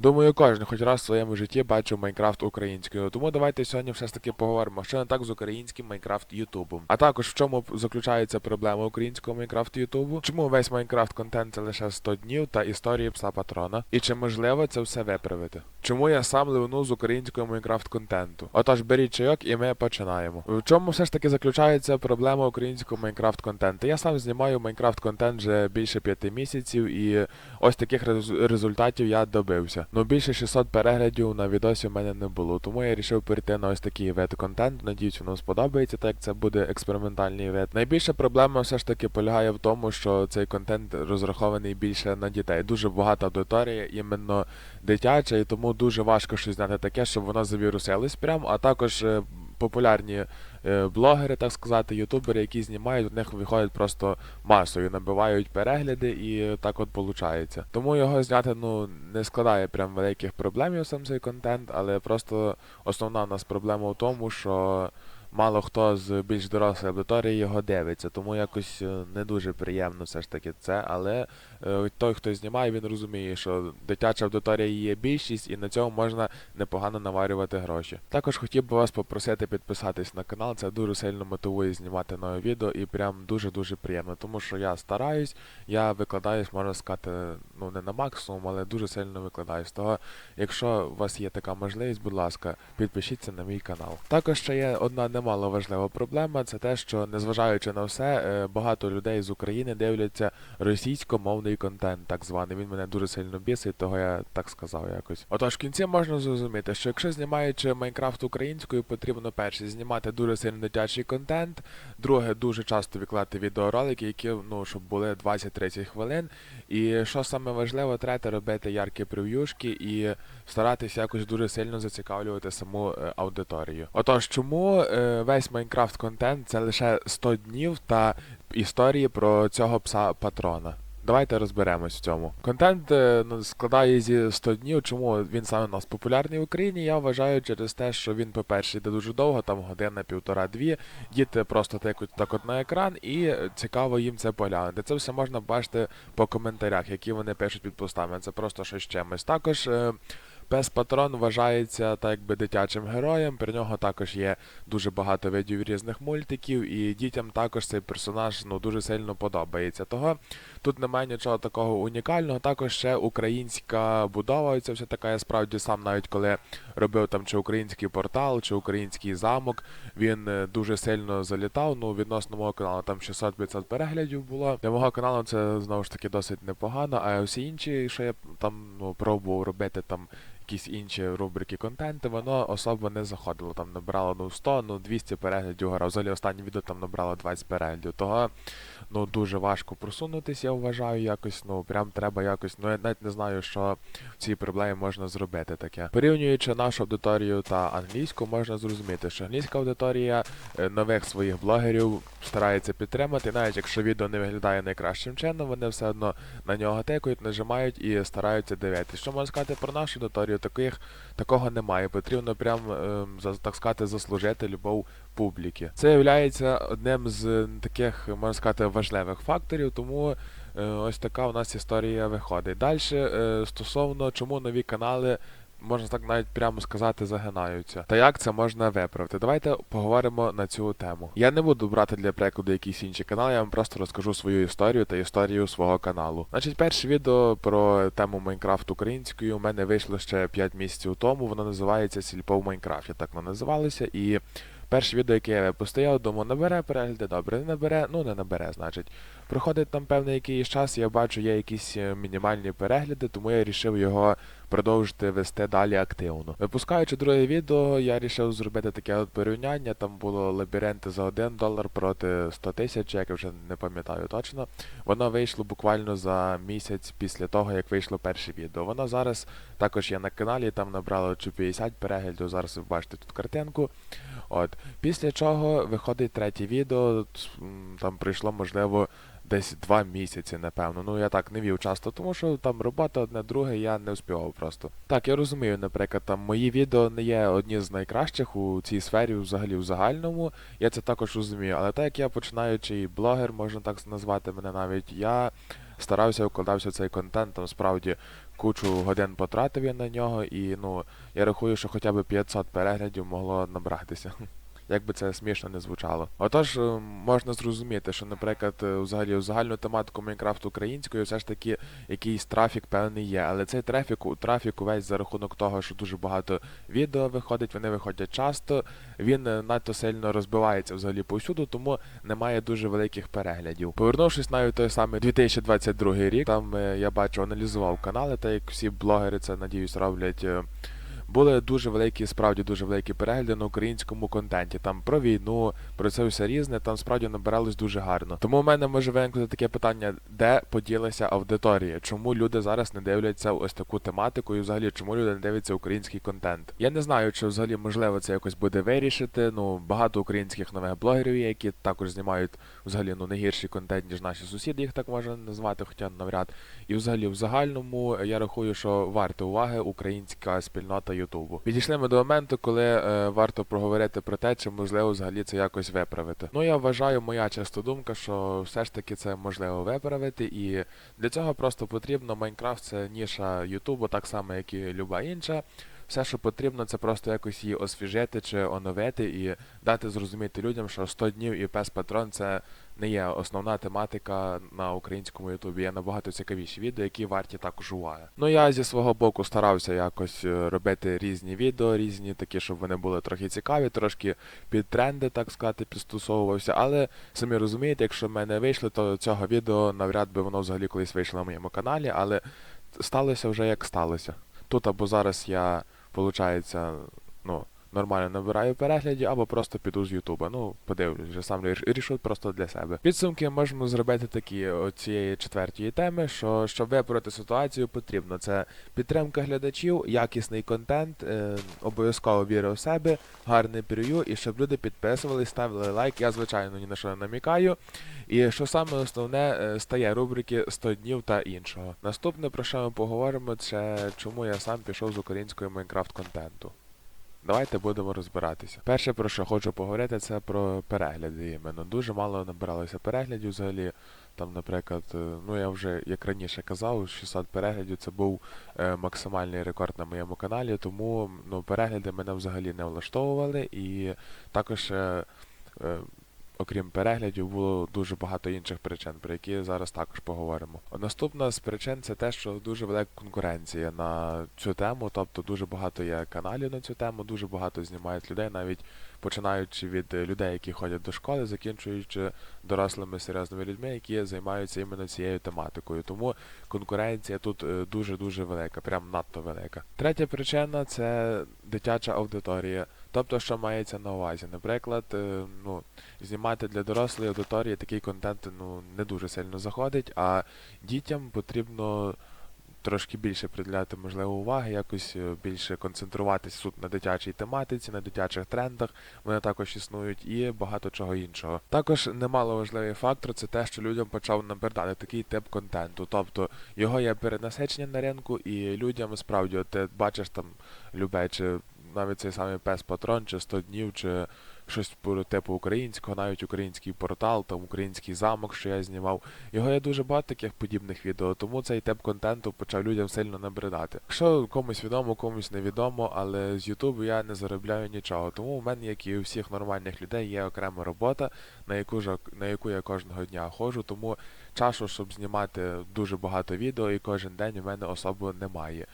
Думаю, кожен хоч раз в своєму житті бачив Майнкрафт українською. Тому давайте сьогодні все ж таки поговоримо, що не так з українським Майнкрафт Ютубом. А також в чому заключається проблема українського Майнкрафт Ютубу, чому весь Майнкрафт контент це лише 100 днів та історії пса патрона, і чи можливо це все виправити. Чому я сам ливну з українського Майнкрафт контенту? Отож, беріть чайок і ми починаємо. В чому все ж таки заключається проблема українського Майнкрафт контенту? Я сам знімаю Майнкрафт контент вже більше п'яти місяців, і ось таких результатів я добився. Ну більше 600 переглядів на відосі в мене не було, тому я вирішив перейти на ось такий вид контенту. Надіюсь, воно сподобається, так як це буде експериментальний вид. Найбільша проблема все ж таки полягає в тому, що цей контент розрахований більше на дітей. Дуже багата аудиторія, іменно дитяча, і тому дуже важко щось знати таке, щоб воно завірусилось прям, а також. е, Популярні блогери, так сказати, ютубери, які знімають, в них виходять просто масою, набивають перегляди і так от виходить. Тому його зняти ну не складає прям великих проблем сам цей контент, але просто основна у нас проблема в тому, що мало хто з більш дорослої аудиторії його дивиться, тому якось е, не дуже приємно все ж таки це. Але е, той, хто знімає, він розуміє, що дитяча аудиторія є більшість, і на цьому можна непогано наварювати гроші. Також хотів би вас попросити підписатись на канал, це дуже сильно мотивує знімати нове відео і прям дуже-дуже приємно, тому що я стараюсь, я викладаюсь, можна сказати, ну не на максимум, але дуже сильно викладаюсь. Того, якщо у вас є така можливість, будь ласка, підпишіться на мій канал. Також ще є одна немало важлива проблема, це те, що незважаючи на все, е, багато людей з України дивляться російськомовний контент, так званий. Він мене дуже сильно бісить, того я так сказав якось. Отож, в кінці можна зрозуміти, що якщо знімаючи Майнкрафт українською, потрібно перше знімати дуже сильно дитячий контент, друге дуже часто викладати відеоролики, які ну щоб були 20-30 хвилин. І що саме важливо, третє робити яркі прев'юшки і старатися якось дуже сильно зацікавлювати саму е, аудиторію. Отож, чому е, весь Майнкрафт контент це лише 100 днів та історії про цього пса патрона? Давайте розберемось в цьому. Контент е, ну, складає зі 100 днів. Чому він саме у нас популярний в Україні? Я вважаю через те, що він, по-перше, йде дуже довго, там година, півтора-дві. Діти просто тикають так от на екран, і е, цікаво їм це поглянути. Це все можна бачити по коментарях, які вони пишуть під постами. Це просто щось чимось. Також. Пес Патрон вважається так якби дитячим героєм. При нього також є дуже багато видів різних мультиків, і дітям також цей персонаж ну дуже сильно подобається. Того тут немає нічого такого унікального. Також ще українська будова. Це все така. Я справді сам навіть коли робив там чи український портал, чи український замок, він е, дуже сильно залітав. Ну відносно мого каналу там 600-500 переглядів було. Для мого каналу це знову ж таки досить непогано. А всі інші, що я там ну пробував робити там якісь інші рубрики контенту, воно особо не заходило. Там набрало ну 100, ну 200 переглядів гора. Взагалі останнє відео там набрало 20 переглядів. Того ну дуже важко просунутись, я вважаю, якось, ну прям треба якось. Ну я навіть не знаю, що в цій проблемі можна зробити таке. Порівнюючи нашу аудиторію та англійську, можна зрозуміти, що англійська аудиторія е, нових своїх блогерів старається підтримати, навіть якщо відео не виглядає найкращим чином, вони все одно на нього тикають, нажимають і стараються дивитися. Що можна сказати про нашу аудиторію? Таких такого немає. Потрібно прям ем, так сказати заслужити любов публіки. Це є одним з таких, можна сказати, важливих факторів, тому е, ось така у нас історія виходить. Далі е, стосовно чому нові канали. Можна так навіть прямо сказати, загинаються. Та як це можна виправити? Давайте поговоримо на цю тему. Я не буду брати для прикладу якісь інші канали, я вам просто розкажу свою історію та історію свого каналу. Значить, перше відео про тему Майнкрафт українською у мене вийшло ще 5 місяців тому. Воно називається Сільпо в Майнкрафті. Так воно називалося. І перше відео, яке я я думаю, набере перегляди, добре, не набере, ну не набере, значить. Проходить там певний якийсь час, я бачу, є якісь е, мінімальні перегляди, тому я вирішив його продовжити вести далі активно. Випускаючи друге відео, я вирішив зробити таке от порівняння. Там було лабіринти за 1 долар проти 100 тисяч, як я вже не пам'ятаю точно. Воно вийшло буквально за місяць після того, як вийшло перше відео. Воно зараз також є на каналі, там набрало чи 50 переглядів. Зараз ви бачите тут картинку. От. Після чого виходить третє відео, там прийшло, можливо, десь два місяці, напевно. Ну я так не вів часто, тому що там робота одне друге, я не успівав просто. Так, я розумію, наприклад, там мої відео не є одні з найкращих у цій сфері, взагалі в загальному. Я це також розумію. Але так як я починаючий блогер, можна так назвати мене навіть, я старався вкладався в цей контент, там справді кучу годин потратив я на нього, і ну, я рахую, що хоча б 500 переглядів могло набратися. Як би це смішно не звучало. Отож, е, можна зрозуміти, що, наприклад, е, взагалі у загальну тематику Майнкрафту українською все ж таки якийсь трафік певний є. Але цей трафік, трафік увесь за рахунок того, що дуже багато відео виходить, вони виходять часто, він е, надто сильно розбивається взагалі повсюду, тому немає дуже великих переглядів. Повернувшись навіть той самий 2022 рік, там я бачу, аналізував канали, так як всі блогери це надіюсь роблять. Були дуже великі, справді дуже великі перегляди на українському контенті. Там про війну, про це все різне, там справді набиралось дуже гарно. Тому в мене може виникнути таке питання, де поділася аудиторія? Чому люди зараз не дивляться ось таку тематику, і взагалі чому люди не дивляться український контент? Я не знаю, чи взагалі можливо це якось буде вирішити. Ну багато українських нових блогерів які також знімають взагалі ну не гірший контент, ніж наші сусіди, їх так можна назвати, хоча навряд. І взагалі в загальному я рахую, що варта уваги українська спільнота Ютубу. Підійшли ми до моменту, коли е, варто проговорити про те, чи можливо взагалі це якось виправити. Ну я вважаю, моя часто думка, що все ж таки це можливо виправити, і для цього просто потрібно Майнкрафт це ніша Ютубу, так само як і люба інша. Все, що потрібно, це просто якось її освіжити чи оновити і дати зрозуміти людям, що 100 днів і пес патрон це не є основна тематика на українському ютубі. Є набагато цікавіші відео, які варті також уваги. Ну я зі свого боку старався якось е, робити різні відео, різні такі, щоб вони були трохи цікаві, трошки під тренди, так сказати, підстосовувався. Але самі розумієте, якщо в мене вийшло, то цього відео навряд би воно взагалі колись вийшло на моєму каналі, але сталося вже як сталося. Тут або зараз я, виходить, ну нормально набираю переглядів, або просто піду з Ютуба. Ну, подивлюсь, вже сам ріш- рішив просто для себе. Підсумки можемо зробити такі цієї четвертої теми, що щоб виправити ситуацію, потрібно це підтримка глядачів, якісний контент, е, обов'язково віра в себе, гарне прев'ю, і щоб люди підписувались, ставили лайк. Я звичайно ні на що не намікаю. І що саме основне е, стає рубрики 100 днів та іншого. Наступне про що ми поговоримо, це чому я сам пішов з української Майнкрафт контенту. Давайте будемо розбиратися. Перше, про що хочу поговорити, це про перегляди іменно. Дуже мало набиралося переглядів взагалі. Там, наприклад, е, ну я вже як раніше казав, 600 переглядів це був е, максимальний рекорд на моєму каналі, тому ну, перегляди мене взагалі не влаштовували і також. Е, е, Окрім переглядів, було дуже багато інших причин, про які зараз також поговоримо. Наступна з причин це те, що дуже велика конкуренція на цю тему, тобто дуже багато є каналів на цю тему, дуже багато знімають людей, навіть починаючи від людей, які ходять до школи, закінчуючи дорослими серйозними людьми, які займаються іменно цією тематикою. Тому конкуренція тут е, дуже-дуже велика, прям надто велика. Третя причина це дитяча аудиторія. Тобто, що мається на увазі? Наприклад, е, ну, знімати для дорослої аудиторії такий контент ну, не дуже сильно заходить, а дітям потрібно трошки більше приділяти можливо уваги, якось е, більше концентруватися тут на дитячій тематиці, на дитячих трендах. Вони також існують і багато чого іншого. Також немало важливий фактор це те, що людям почав набирати такий тип контенту. Тобто його є перенасичення на ринку, і людям справді, от ти бачиш там любе, чи навіть цей самий пес патрон, чи 100 днів, чи щось типу українського, навіть український портал, там український замок, що я знімав. Його є дуже багато таких подібних відео, тому цей тип контенту почав людям сильно набридати. Якщо комусь відомо, комусь невідомо, але з Ютубу я не заробляю нічого. Тому у мене, як і у всіх нормальних людей, є окрема робота, на яку ж на яку я кожного дня ходжу. Тому часу, щоб знімати дуже багато відео, і кожен день у мене особо немає.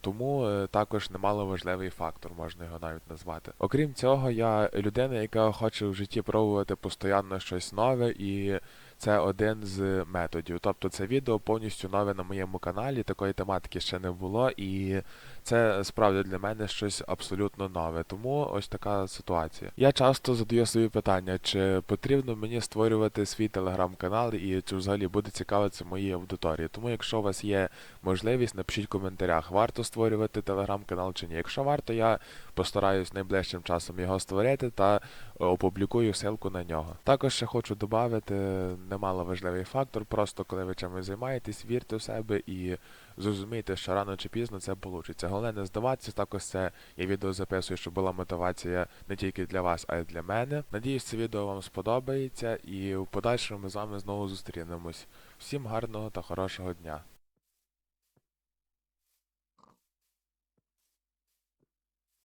Тому е, також немало важливий фактор, можна його навіть назвати. Окрім цього, я людина, яка хоче в житті пробувати постійно щось нове, і це один з методів. Тобто це відео повністю нове на моєму каналі, такої тематики ще не було, і це справді для мене щось абсолютно нове. Тому ось така ситуація. Я часто задаю собі питання, чи потрібно мені створювати свій телеграм-канал і чи взагалі буде цікавитися моїй аудиторії. Тому, якщо у вас є можливість, напишіть в коментарях, варто створювати телеграм-канал чи ні. Якщо варто, я постараюсь найближчим часом його створити та е, опублікую ссылку на нього. Також ще хочу додати немало важливий фактор. Просто коли ви чимось займаєтесь, вірте в себе і зрозумійте, що рано чи пізно це вийде. Головне не здаватися, також це я відео записую, щоб була мотивація не тільки для вас, а й для мене. Надіюсь, це відео вам сподобається і в подальшому ми з вами знову зустрінемось. Всім гарного та хорошого дня!